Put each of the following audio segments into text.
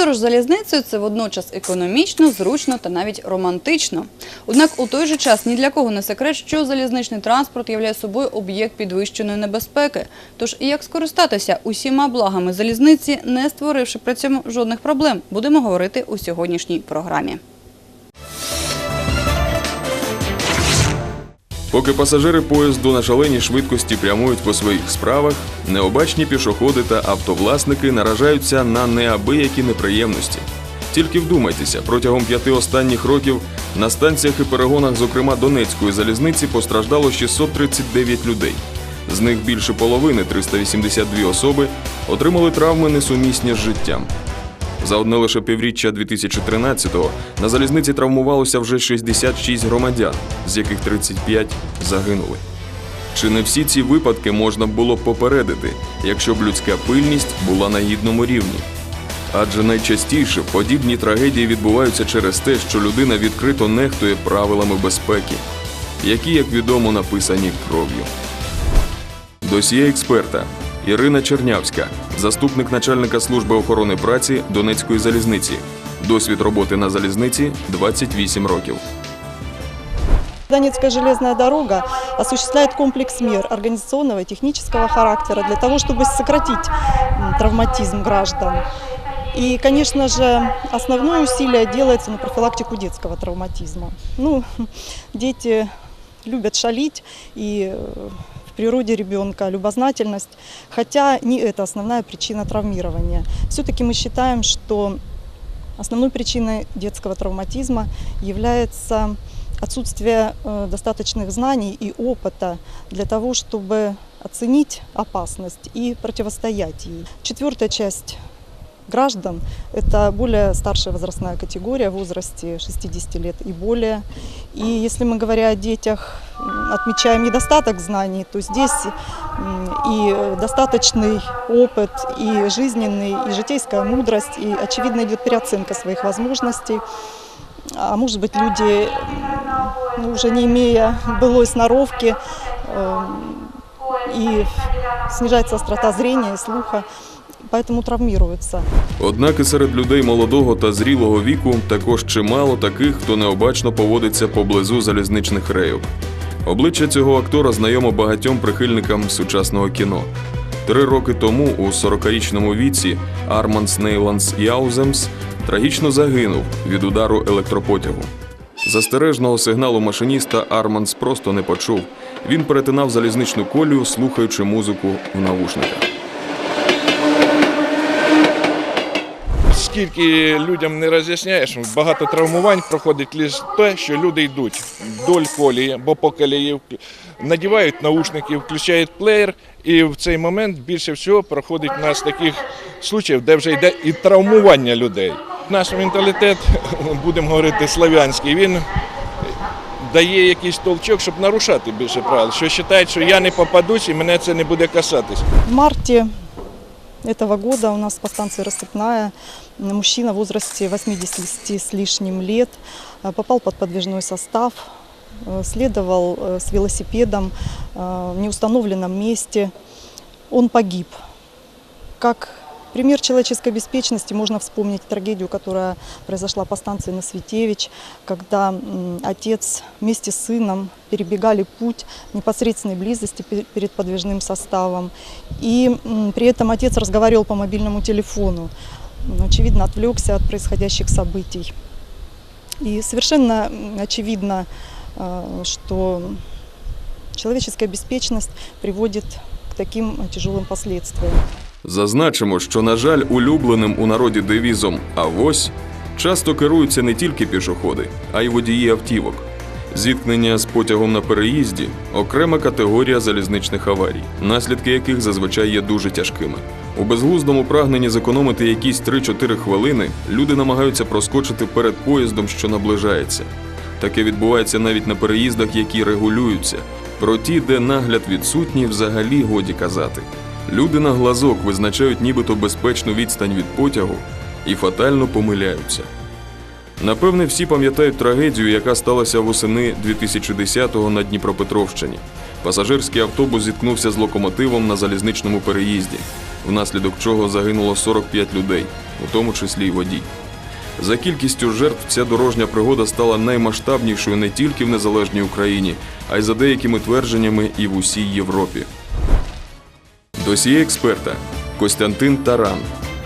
Подорож залізницею це водночас економічно, зручно та навіть романтично. Однак у той же час ні для кого не секрет, що залізничний транспорт являє собою об'єкт підвищеної небезпеки. Тож і як скористатися усіма благами залізниці, не створивши при цьому жодних проблем, будемо говорити у сьогоднішній програмі. Поки пасажири поїзду на шаленій швидкості прямують по своїх справах, необачні пішоходи та автовласники наражаються на неабиякі неприємності. Тільки вдумайтеся, протягом п'яти останніх років на станціях і перегонах, зокрема Донецької залізниці, постраждало 639 людей. З них більше половини 382 особи отримали травми несумісні з життям. За одне лише півріччя 2013-го на залізниці травмувалося вже 66 громадян, з яких 35 загинули. Чи не всі ці випадки можна було б попередити, якщо б людська пильність була на гідному рівні? Адже найчастіше подібні трагедії відбуваються через те, що людина відкрито нехтує правилами безпеки, які, як відомо, написані кров'ю. Досьє експерта Ірина Чернявська, заступник начальника служби охорони праці Донецької залізниці. Досвід роботи на залізниці 28 років. Донецкая железная дорога осуществляет комплекс мер организационного и технического характера для того, чтобы сократить м, травматизм граждан. И, конечно же, основное усилие делается на профилактику детского травматизма. Ну, дети любят шалить, и э, в природе ребенка любознательность, хотя не это основная причина травмирования. Все-таки мы считаем, что Основной причиной детского травматизма является отсутствие э, достаточных знаний и опыта для того, чтобы оценить опасность и противостоять ей. Четвертая часть граждан – это более старшая возрастная категория в возрасте 60 лет и более. И если мы, говоря о детях, м, отмечаем недостаток знаний, то здесь м, и э, достаточный опыт, и жизненный, и житейская мудрость, и, очевидно, идет переоценка своих возможностей. А может быть, люди, м, ну, уже не имея былой сноровки, эм, и снижается острота зрения и слуха, поэтому травмируются. Однак і серед людей молодого та зрілого віку також чимало таких, хто необачно поводиться поблизу залізничних рейок. Обличчя цього актора знайомо багатьом прихильникам сучасного кіно. Три роки тому, у 40-річному віці, Арманс Нейланс Яуземс трагічно загинув від удару електропотягу. Застережного сигналу машиніста Арманс просто не почув. Він перетинав залізничну колію, слухаючи музику в навушниках. Скільки людям не роз'ясняєш, багато травмувань проходить лише те, що люди йдуть вдоль колії, бо по колії надівають наушники, включають плеєр, і в цей момент більше всього проходить у нас таких случаїв, де вже йде і травмування людей. Наш менталітет, будемо говорити, славянський, він дає якийсь толчок, щоб нарушати більше правил, що вважають, що я не попадусь і мене це не буде касатись. В марте этого года у нас по станции Рассыпная мужчина в возрасте 80 с лишним лет э, попал под подвижной состав, э, следовал э, с велосипедом в неустановленном месте. Он погиб. Как пример человеческой беспечности можно вспомнить трагедию, которая произошла по станции Носветевич, когда отец вместе с сыном перебегали путь непосредственной близости пе- перед подвижным составом. И при этом отец разговаривал по мобильному телефону. М, Очевидно, отвлекся от происходящих событий. И совершенно м, очевидно, э, что человеческая беспечность приводит к таким э, тяжелым последствиям. Зазначимо, що, на жаль, улюбленим у народі девізом «Авось» часто керуються не тільки пішоходи, а й водії автівок. Зіткнення з потягом на переїзді окрема категорія залізничних аварій, наслідки яких зазвичай є дуже тяжкими. У безглуздому прагненні зекономити якісь 3-4 хвилини люди намагаються проскочити перед поїздом, що наближається. Таке відбувається навіть на переїздах, які регулюються. Про ті, де нагляд відсутній, взагалі годі казати. Люди на глазок визначають нібито безпечну відстань від потягу і фатально помиляються. Напевне, всі пам'ятають трагедію, яка сталася восени 2010-го на Дніпропетровщині. Пасажирський автобус зіткнувся з локомотивом на залізничному переїзді. внаслідок чого загинуло 45 людей, у тому числі й водій. За кількістю жертв ця дорожня пригода стала наймасштабнішою не тільки в незалежній Україні, а й за деякими твердженнями і в усій Європі. Досіє експерта Костянтин Таран,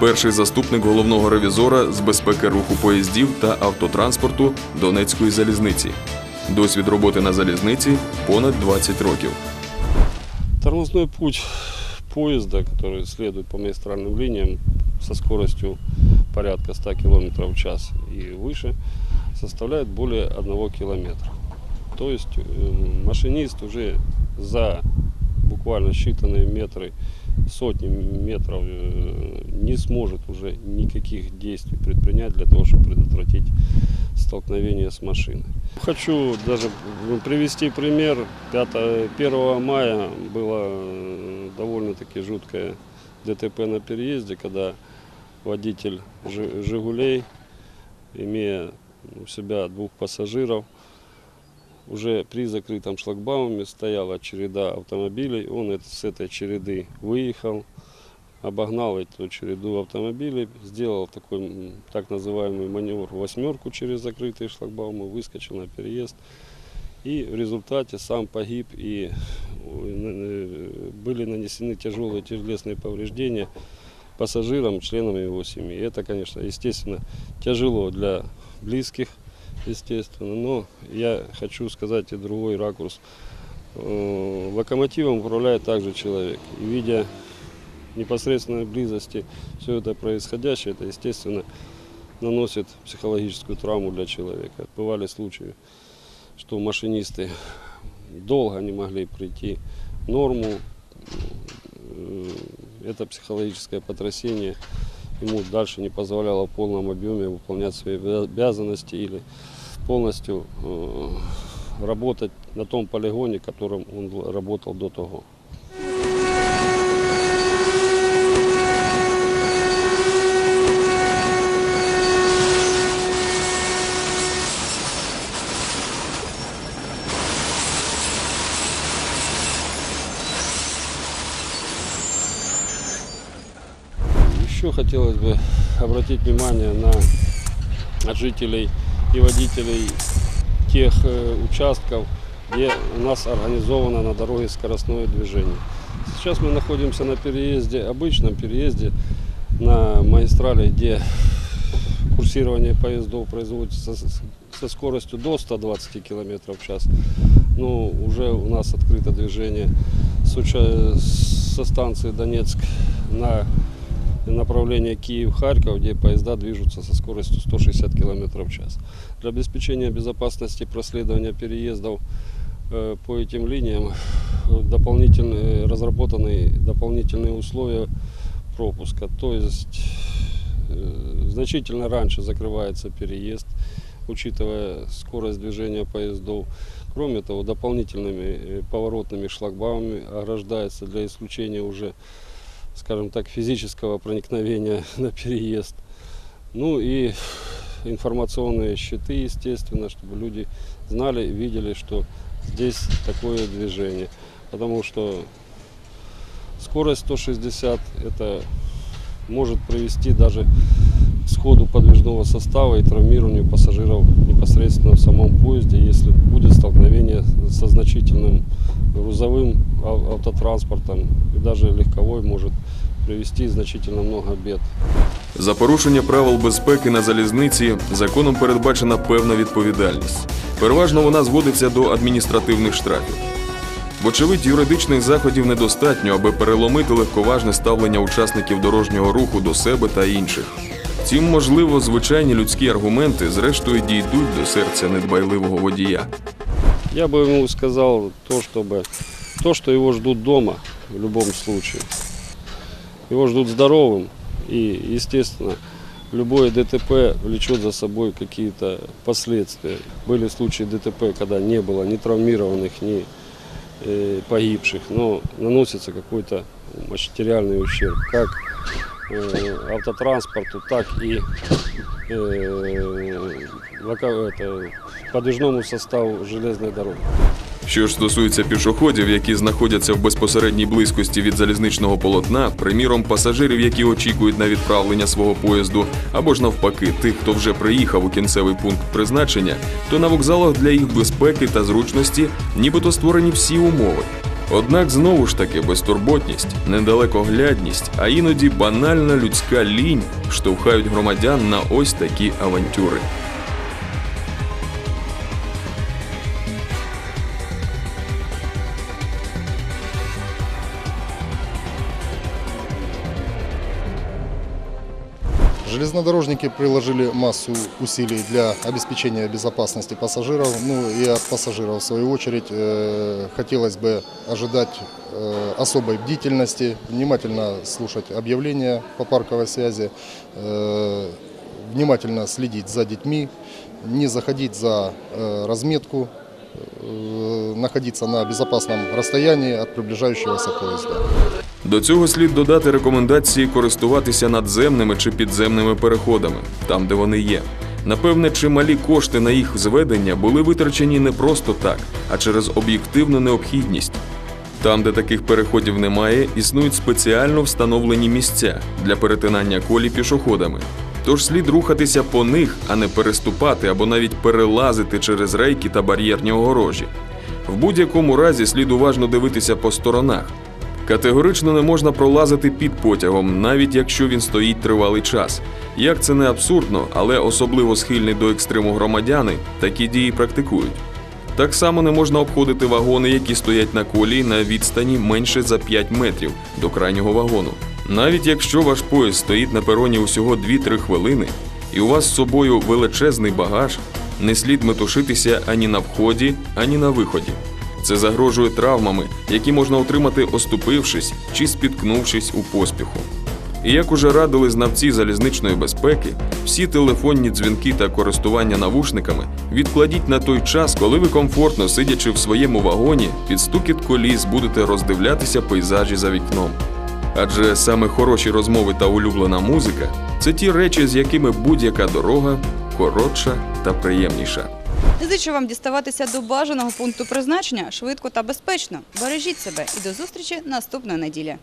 перший заступник головного ревізора з безпеки руху поїздів та автотранспорту Донецької залізниці. Досвід роботи на залізниці понад 20 років. Тормозной путь поезда, который следует по магистральным линиям со скоростью порядка 100 км в час и выше, составляет более 1 километра. То есть э, машинист уже за буквально считанные метры, Сотни метров э, не сможет уже никаких действий предпринять для того, чтобы предотвратить столкновение с машиной. Хочу даже ну, привести пример. 5, 1 мая было э, довольно-таки жуткое ДТП на переезде, когда водитель «Жи- «Жигулей», имея у себя двух пассажиров, уже при закрытом шлагбауме стояла череда автомобилей. Он с этой череды выехал, обогнал эту череду автомобилей, сделал такой так называемый маневр восьмерку через закрытые шлагбаумы, выскочил на переезд. И в результате сам погиб и э, были нанесены тяжелые телесные повреждения пассажирам, членам его семьи. Это, конечно, естественно, тяжело для близких, естественно, но я хочу сказать и другой ракурс. Э, Локомотивом управляет также человек. И видя непосредственной близости все это происходящее, это, естественно, наносит психологическую травму для человека. Бывали случаи, что машинисты долго не могли прийти в норму. Э, Это психологическое потрясение ему дальше не позволяло в полном объеме выполнять свои обя- обязанности или полностью э, работать на том полигоне, которым он л- работал до того. Еще хотелось бы обратить внимание на жителей и водителей тех э, участков, где у нас организовано на дороге скоростное движение. Сейчас мы находимся на переезде, обычном переезде на магистрали, где курсирование поездов производится со скоростью до 120 км в час. Но уже у нас открыто движение со станции Донецк на направление Киев-Харьков, где поезда движутся со скоростью 160 км в час. Для обеспечения безопасности проследования переездов э, по этим линиям э, дополнительные, разработаны дополнительные условия пропуска. То есть э, значительно раньше закрывается переезд, учитывая скорость движения поездов. Кроме того, дополнительными поворотными шлагбаумами ограждается для исключения уже скажем так, физического проникновения на переезд. Ну и информационные щиты, естественно, чтобы люди знали, видели, что здесь такое движение. Потому что скорость 160 это может привести даже к сходу подвижного состава и травмированию пассажиров непосредственно в самом поезде, если будет столкновение со значительным грузовым автотранспортом и даже легковой может привести значительно много бед. За порушення правил безпеки на залізниці законом передбачена певна відповідальність. Переважно вона зводиться до адміністративних штрафів. Вочевидь, юридичних заходів недостатньо, аби переломити легковажне ставлення учасників дорожнього руху до себе та інших. Втім, можливо, звичайні людські аргументи зрештою дійдуть до серця недбайливого водія. Я бы ему сказал то, чтобы то, что его ждут дома в любом случае. Его ждут здоровым и, естественно, любое ДТП влечет за собой какие-то последствия. Были случаи ДТП, когда не было ни травмированных, ни э, погибших, но наносится какой-то материальный ущерб как э, автотранспорту, так и э, локо- это, подвижному составу железной дороги. Що ж стосується пішоходів, які знаходяться в безпосередній близькості від залізничного полотна, приміром пасажирів, які очікують на відправлення свого поїзду, або ж навпаки, тих, хто вже приїхав у кінцевий пункт призначення, то на вокзалах для їх безпеки та зручності нібито створені всі умови. Однак знову ж таки безтурботність, недалекоглядність, а іноді банальна людська лінь штовхають громадян на ось такі авантюри. Железнодорожники приложили массу усилий для обеспечения безопасности пассажиров. Ну и от пассажиров, в свою очередь, э, хотелось бы ожидать э, особой бдительности, внимательно слушать объявления по парковой связи, э, внимательно следить за детьми, не заходить за разметку, находиться на безопасном расстоянии от приближающегося поезда. До цього слід додати рекомендації користуватися надземними чи підземними переходами, там де вони є. Напевне, чималі кошти на їх зведення були витрачені не просто так, а через об'єктивну необхідність. Там, де таких переходів немає, існують спеціально встановлені місця для перетинання колій пішоходами. Тож слід рухатися по них, а не переступати або навіть перелазити через рейки та бар'єрні огорожі. В будь-якому разі слід уважно дивитися по сторонах. Категорично не можна пролазити під потягом, навіть якщо він стоїть тривалий час. Як це не абсурдно, але особливо схильні до екстриму громадяни такі дії практикують. Так само не можна обходити вагони, які стоять на колії на відстані менше за 5 метрів до крайнього вагону. Навіть якщо ваш поїзд стоїть на пероні усього 2-3 хвилини, і у вас з собою величезний багаж, не слід метушитися ані на вході, ані на виході. Це загрожує травмами, які можна отримати, оступившись чи спіткнувшись у поспіху. І як уже радили знавці залізничної безпеки, всі телефонні дзвінки та користування навушниками відкладіть на той час, коли ви комфортно сидячи в своєму вагоні, під стукіт коліс будете роздивлятися пейзажі за вікном. Адже саме хороші розмови та улюблена музика це ті речі, з якими будь-яка дорога коротша та приємніша. Зичу вам діставатися до бажаного пункту призначення швидко та безпечно. Бережіть себе і до зустрічі наступної неділі.